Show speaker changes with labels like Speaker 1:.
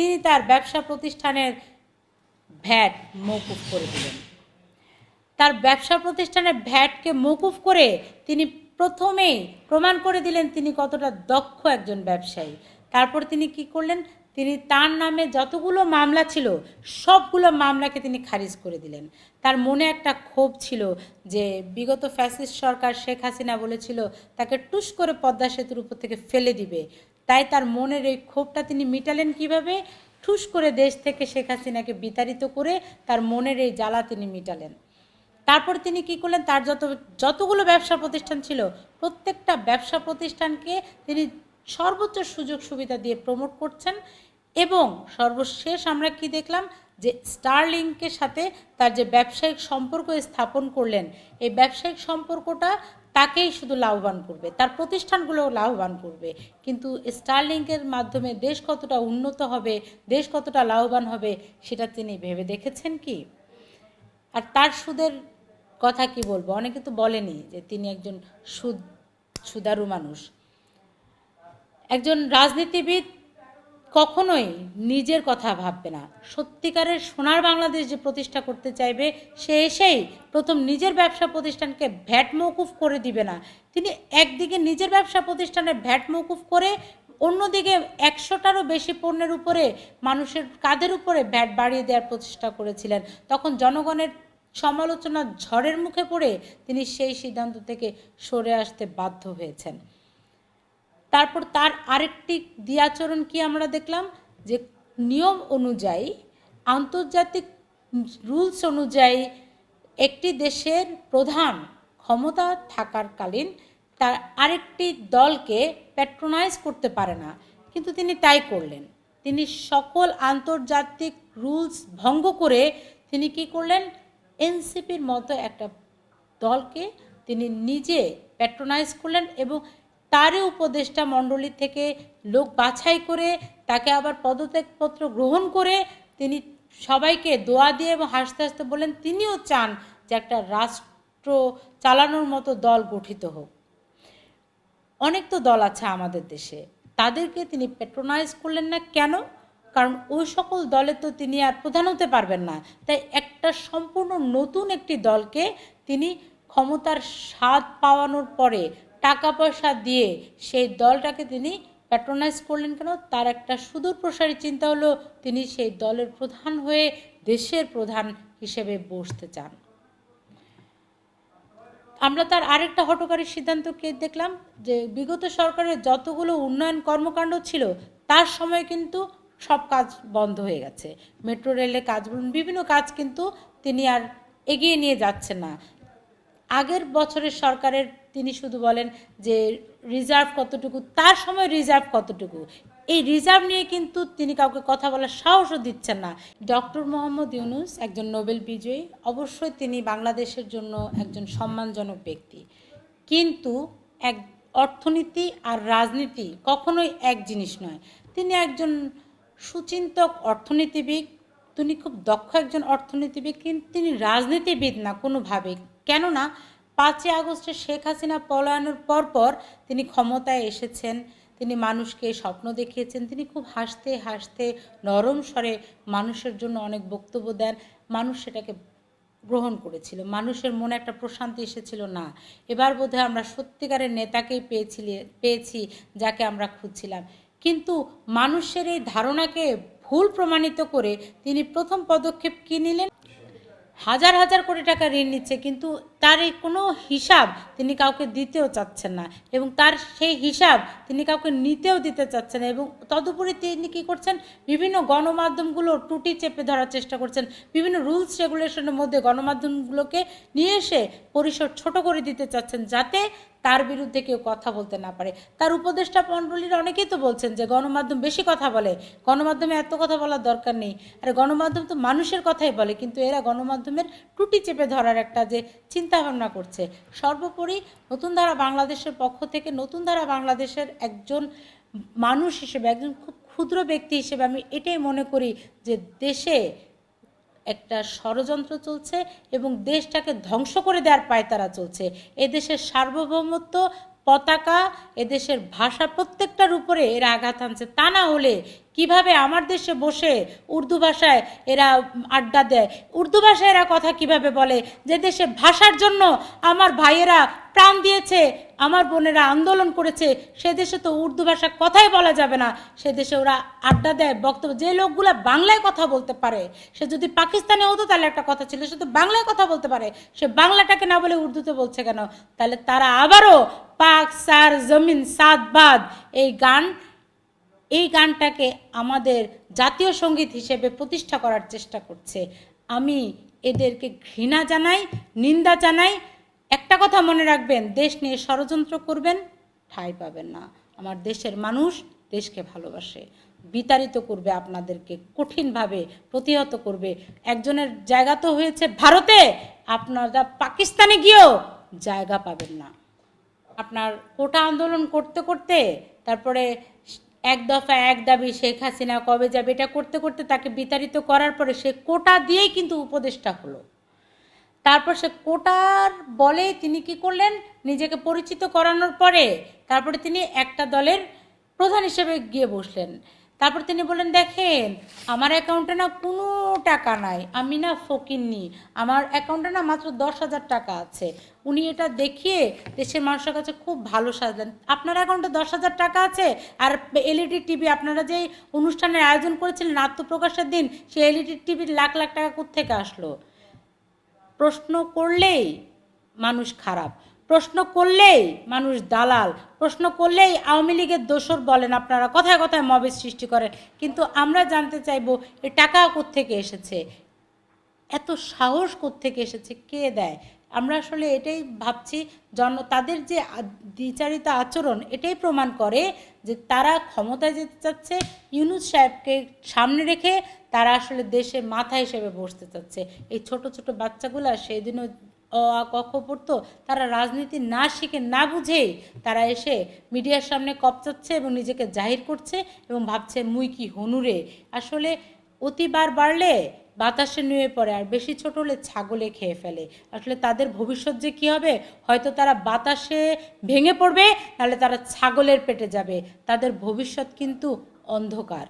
Speaker 1: তিনি তার ব্যবসা প্রতিষ্ঠানের ভ্যাট মৌকুফ করে দিলেন। তার ব্যবসা প্রতিষ্ঠানের ভ্যাটকে মৌকুফ করে তিনি প্রথমেই প্রমাণ করে দিলেন তিনি কতটা দক্ষ একজন ব্যবসায়ী। তারপর তিনি কি করলেন? তিনি তার নামে যতগুলো মামলা ছিল, সবগুলো মামলাকে তিনি খারিজ করে দিলেন। তার মনে একটা ক্ষোভ ছিল যে বিগত ফ্যাসিস্ট সরকার শেখ হাসিনা বলেছিল, তাকে টুস করে পদ্মা সেতুর উপর থেকে ফেলে দিবে। তাই তার মনের এই ক্ষোভটা তিনি মিটালেন কীভাবে? ঠুস করে দেশ থেকে শেখ হাসিনাকে বিতাড়িত করে তার মনের এই জ্বালা তিনি মিটালেন। তারপর তিনি কি করলেন? তার যত, যতগুলো ব্যবসা প্রতিষ্ঠান ছিল, প্রত্যেকটা ব্যবসা প্রতিষ্ঠানকে তিনি সর্বোচ্চ সুযোগ সুবিধা দিয়ে প্রমোট করছেন এবং সর্বশেষ আমরা কি দেখলাম? যে স্টারলিংকের সাথে তার যে ব্যবসায়িক সম্পর্ক স্থাপন করলেন, এই ব্যবসায়িক সম্পর্কটা তাকেই শুধু লাভবান করবে। তার প্রতিষ্ঠানগুলো লাভবান করবে। কিন্তু স্টারলিংকের মাধ্যমে দেশ কতটা উন্নত হবে, দেশ কতটা লাভবান হবে, সেটা তিনি ভেবে দেখেছেন কি? আর তার সুদের কথা কি বলব? অনেকে তো বলেনি যে তিনি একজন সুদ সুদারু মানুষ। একজন রাজনীতিবিদ কখনোই নিজের কথা ভাববে না। সত্যিকারের সোনার বাংলাদেশ যে প্রতিষ্ঠা করতে চাইবে, সে এসেই প্রথম নিজের ব্যবসা প্রতিষ্ঠানকে ভ্যাট মৌকুফ করে দিবে না। তিনি একদিকে নিজের ব্যবসা প্রতিষ্ঠানে ভ্যাট মৌকুফ করে, অন্যদিকে একশোটারও বেশি পণ্যের উপরে, মানুষের কাদের উপরে ভ্যাট বাড়িয়ে দেওয়ার প্রচেষ্টা করেছিলেন। তখন জনগণের সমালোচনা ঝড়ের মুখে পড়ে তিনি সেই সিদ্ধান্ত থেকে সরে আসতে বাধ্য হয়েছেন। তারপর তার আরেকটি দিয়াচরণ কি আমরা দেখলাম? যে নিয়ম অনুযায়ী, আন্তর্জাতিক রুলস অনুযায়ী একটি দেশের প্রধান ক্ষমতা থাকার কালীন তার আরেকটি দলকে প্যাট্রোনাইজ করতে পারে না। কিন্তু তিনি তাই করলেন। তিনি সকল আন্তর্জাতিক রুলস ভঙ্গ করে তিনি কি করলেন? এনসিপির মতো একটা দলকে তিনি নিজে প্যাট্রোনাইজ করলেন এবং তারই উপদেষ্টা মণ্ডলী থেকে লোক বাছাই করে তাকে আবার পদত্যাগপত্র গ্রহণ করে তিনি সবাইকে দোয়া দিয়ে এবং হাসতে হাসতে বলেন তিনিও চান যে একটা রাষ্ট্র চালানোর মতো দল গঠিত হোক। অনেক তো দল আছে আমাদের দেশে। তাদেরকে তিনি প্যাট্রোনাইজ করলেন না কেন? কারণ ওই সকল দলে তো তিনি আর প্রধান হতে পারবেন না। তাই একটা সম্পূর্ণ নতুন একটি দলকে তিনি ক্ষমতার স্বাদ পাওয়ানোর পরে টাকা পয়সা দিয়ে সেই দলটাকে তিনি প্যাট্রোনাইজ করলেন কেন? তার একটা সুদূর প্রসারী চিন্তা হলো, তিনি সেই দলের প্রধান হয়ে দেশের প্রধান হিসেবে বসতে চান। আমরা তার আরেকটা হটকারী সিদ্ধান্তকে দেখলাম যে, বিগত সরকারের যতগুলো উন্নয়ন কর্মকাণ্ড ছিল, তার সময় কিন্তু সব কাজ বন্ধ হয়ে গেছে। মেট্রো, রেলের কাজ বলুন বিভিন্ন কাজ কিন্তু তিনি আর এগিয়ে নিয়ে যাচ্ছেন না। আগের বছরের সরকারের তিনি শুধু বলেন যে রিজার্ভ কতটুকু, তার সময় রিজার্ভ কতটুকু। এই রিজার্ভ নিয়ে কিন্তু তিনি কাউকে কথা বলার সাহসও দিচ্ছেন না। ডক্টর মোহাম্মদ ইউনুস একজন নোবেল বিজয়ী, অবশ্যই তিনি বাংলাদেশের জন্য একজন সম্মানজনক ব্যক্তি। কিন্তু এক অর্থনীতি আর রাজনীতি কখনোই এক জিনিস নয়। তিনি একজন সুচিন্তক অর্থনীতিবিদ, তিনি খুব দক্ষ একজন অর্থনীতিবিদ, কিন্তু তিনি রাজনীতিবিদ না কোনোভাবে কেননা পাঁচই আগস্টে শেখ হাসিনা পলায়নের পরপর তিনি ক্ষমতায় এসেছেন, তিনি মানুষকে স্বপ্ন দেখিয়েছেন, তিনি খুব হাসতে হাসতে নরম স্বরে মানুষের জন্য অনেক বক্তব্য দেন, মানুষ সেটাকে গ্রহণ করেছিল, মানুষের মনে একটা প্রশান্তি এসেছিল, না, এবার বোধহয় আমরা সত্যিকারের নেতাকেই পেয়েছিলি, পেয়েছি, যাকে আমরা খুঁজছিলাম। কিন্তু মানুষের এই ধারণাকে ভুল প্রমাণিত করে তিনি প্রথম পদক্ষেপ কী নিলেন? হাজার হাজার কোটি টাকা ঋণ নিচ্ছে কিন্তু তার এই কোনো হিসাব তিনি কাউকে দিতেও চাচ্ছেন না এবং তার সেই হিসাব তিনি কাউকে নিতেও দিতে চাচ্ছেন না এবং তদুপরি তিনি কী করছেন? বিভিন্ন গণমাধ্যমগুলো টুটি চেপে ধরার চেষ্টা করছেন। বিভিন্ন রুলস রেগুলেশনের মধ্যে গণমাধ্যমগুলোকে নিয়ে এসে পরিসর ছোট করে দিতে চাচ্ছেন যাতে তার বিরুদ্ধে কেউ কথা বলতে না পারে। তার উপদেষ্টা মণ্ডলীর অনেকেই তো বলছেন যে গণমাধ্যম বেশি কথা বলে। গণমাধ্যমে এত কথা বলার দরকার নেই। আর গণমাধ্যম তো মানুষের কথাই বলে, কিন্তু এরা গণমাধ্যমের টুটি চেপে ধরার একটা যে চিন্তা ভাবনা করছে। সর্বোপরি নতুন ধারা বাংলাদেশের পক্ষ থেকে নতুন ধারা বাংলাদেশের একজন মানুষ হিসেবে, একজন খুব ক্ষুদ্র ব্যক্তি হিসেবে আমি এটাই মনে করি যে দেশে একটা ষড়যন্ত্র চলছে এবং দেশটাকে ধ্বংস করে দেওয়ার পায় তারা চলছে এদেশের সার্বভৌমত্ব পতাকা, এদেশের ভাষা প্রত্যেকটার উপরে এরা আঘাত আনছে তা না হলে কীভাবে আমার দেশে বসে উর্দু ভাষায় এরা আড্ডা দেয়? উর্দু ভাষায় এরা কথা কীভাবে বলে? যে দেশে ভাষার জন্য আমার ভাইয়েরা প্রাণ দিয়েছে, আমার বোনেরা আন্দোলন করেছে, সে দেশে তো উর্দু ভাষা কথাই বলা যাবে না। সে দেশে ওরা আড্ডা দেয়, বক্তব্য, যে লোকগুলা বাংলায় কথা বলতে পারে, সে যদি পাকিস্তানে হতো তাহলে একটা কথা ছিল, সে তো বাংলায় কথা বলতে পারে। সে বাংলাটাকে না বলে উর্দুতে বলছে কেন? তাহলে তারা আবারও পাক, সার, জমিন, সাত বাদ। এই গান, এই গানটাকে আমাদের জাতীয় সংগীত হিসেবে প্রতিষ্ঠা করার চেষ্টা করছে। আমি এদেরকে ঘৃণা জানাই, নিন্দা জানাই। একটা কথা মনে রাখবেন, দেশ নিয়ে ষড়যন্ত্র করবেন, ঠাঁই পাবেন না। আমার দেশের মানুষ দেশকে ভালোবাসে। বিতাড়িত করবে আপনাদেরকে, কঠিনভাবে প্রতিহত করবে। একজনের জায়গা তো হয়েছে ভারতে, আপনারা পাকিস্তানে গিয়েও জায়গা পাবেন না। আপনার কোটা আন্দোলন করতে করতে, তারপরে এক দফা এক দাবি শেখ হাসিনা কবে যাবে, এটা করতে করতে তাকে বিতাড়িত করার পরে সে কোটা দিয়েই কিন্তু উপদেষ্টা হলো। তারপর সে কোটার বলে তিনি কি করলেন? নিজেকে পরিচিত করানোর পরে তারপরে তিনি একটা দলের প্রধান হিসেবে গিয়ে বসলেন। তারপর তিনি বললেন, দেখেন, আমার অ্যাকাউন্টে না কোনো টাকা নাই। আমি না ফকিননি। আমার অ্যাকাউন্টে না মাত্র দশ হাজার টাকা আছে। উনি এটা দেখিয়ে দেশের মানুষের কাছে খুব ভালো সাজলেন আপনার অ্যাকাউন্টে দশ হাজার টাকা আছে আর এলইডি টিভি আপনারা যে অনুষ্ঠানের আয়োজন করেছিলেন আত্মপ্রকাশের দিন, সেই এলইডি টিভির লাখ লাখ টাকা কোত্থেকে আসলো? প্রশ্ন করলেই মানুষ খারাপ। প্রশ্ন করলেই মানুষ দালাল, প্রশ্ন করলেই আওয়ামী লীগের দোসর বলেন আপনারা, কথায় কথায় মবের সৃষ্টি করেন। কিন্তু আমরা জানতে চাইব, এ টাকা কোত্থেকে এসেছে? এত সাহস কোত্থেকে এসেছে? কে দেয়? আমরা আসলে এটাই ভাবছি, জন, তাদের যে দ্বিচারিত আচরণ, এটাই প্রমাণ করে যে তারা ক্ষমতায় যেতে চাচ্ছে, ইউনুস সাহেবকে সামনে রেখে তারা আসলে দেশে মাথা হিসেবে বসতে চাচ্ছে। এই ছোট ছোট বাচ্চাগুলা সেই দিনও আ ক খ পড়তো তারা রাজনীতি না শিখে, না বুঝেই তারা এসে মিডিয়ার সামনে কপচাচ্ছে এবং নিজেকে জাহির করছে এবং ভাবছে, মুই কি হনুরে আসলে অতিবার বাড়লে বাতাসে নুয়ে পড়ে আর বেশি ছোট হলে ছাগলে খেয়ে ফেলে। আসলে তাদের ভবিষ্যৎ যে কী হবে? হয়তো তারা বাতাসে ভেঙে পড়বে, নাহলে তারা ছাগলের পেটে যাবে। তাদের ভবিষ্যৎ কিন্তু অন্ধকার।